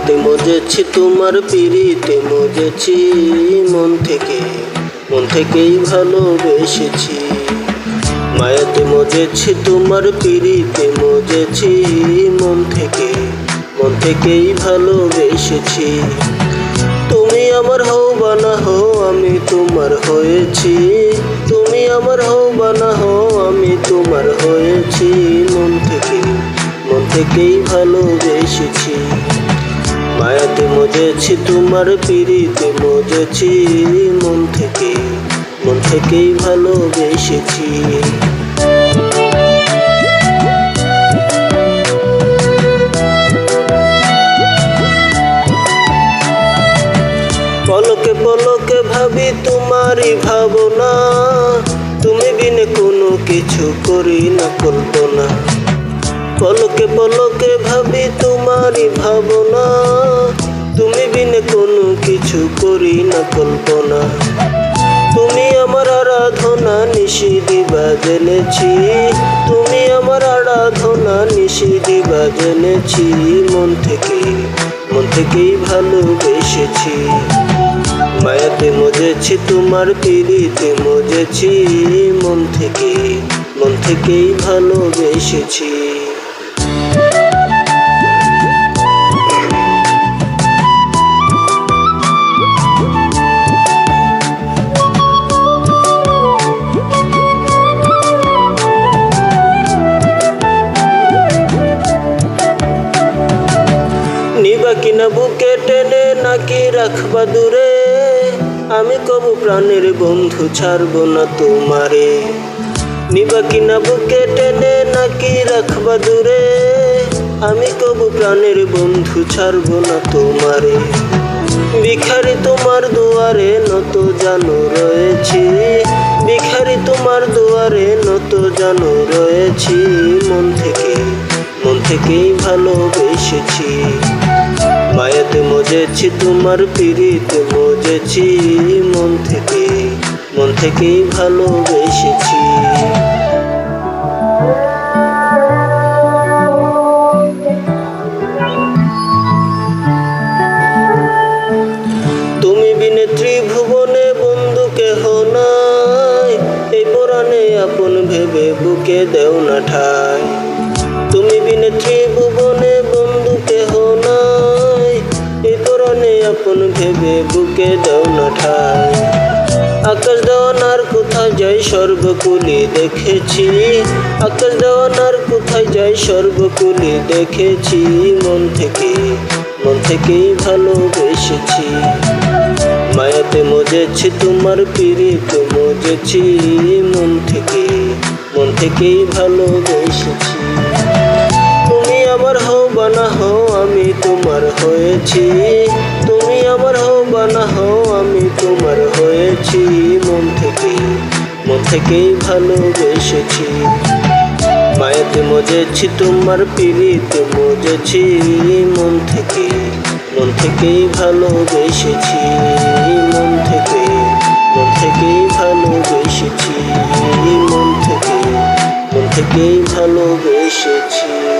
মায়াতে মজেছি তোমার পিড়িতে, মজেছি মন থেকে, মন থেকেই ভালোবেসেছি। মায়াতে মজেছি তোমার পিড়িতে, মজেছি মন থেকে, মন থেকেই ভালোবেসেছি। তুমি আমার হও বা না হও, আমি তোমার হয়েছি। তুমি আমার হও বা না হও, আমি তোমার হয়েছি। মন থেকে, মন থেকেই ভালোবেসেছি। মজেছি, তোমার পিড়িতে মজেছি। মন থেকে, মন থেকেই ভালোবেসেছি। পলকে পলকে ভাবি তোমারই ভাবনা। তুমি বিনে কোনো কিছু করি না, কল্পনা। পলকে পলকে ভাবি তোমারই ভাবনা। কিছু করি না কল্পনা। তুমি আমার আরাধনা নিশি দিবা জেনেছি। তুমি আমার আরাধনা নিশি দিবা জেনেছি। মন থেকে, মন থেকেই ভালোবেসেছি। মায়াতে মজেছি, তোমার পিড়িতে মজেছি। মন থেকে, মন থেকেই ভালোবেসেছি। কিনা বুকে টেনে নাকি রাখবা দূরে? আমি কবু প্রাণের বন্ধু, ছাড়বো না তোমারে। নিবা কিনা বুকে টেনে নাকি রাখবা দূরে? আমি কবু প্রাণের বন্ধু, ছাড়বো না তোমারে। ভিখারি তোমার দুয়ারে নত জানো রয়েছি। ভিখারি তোমার দুয়ারে নত জানো রয়েছি। মন থেকে, মন থেকেই ভালোবেসেছি। মায়াতে মজেছি তোমার পিড়িতে মজেছি। মন থেকে, মন থেকেই ভালোবেসেছি। ভেবে বুকে দেও না ঠাই। তুমি বিনে ত্রিভুবনে বুকে আকাশ দেওয়ানার কোথায় যাই সর্বকুলি দেখেছি। আকাশ দেওয়ানার কোথায় যাই সর্বকুলি দেখেছি। মন থেকে, মন থেকেই ভালোবেসেছি। মায়াতে মজেছি, তোমার পিড়িতে মজেছি। মন থেকে, মন থেকেই ভালোবেসেছি। তুমি আমার হও বা না হও, আমি তোমার হয়েছি। আমার হও বা না হও, আমি তোমার হয়েছি, মন থেকে মন থেকেই ভালোবেসেছি। মায়াতে মজেছি, তোমার পিড়িতে মজেছি, মন থেকে মন থেকেই ভালোবেসেছি, মন থেকে মন থেকেই ভালোবেসেছি, মন থেকে মন থেকেই ভালোবেসেছি।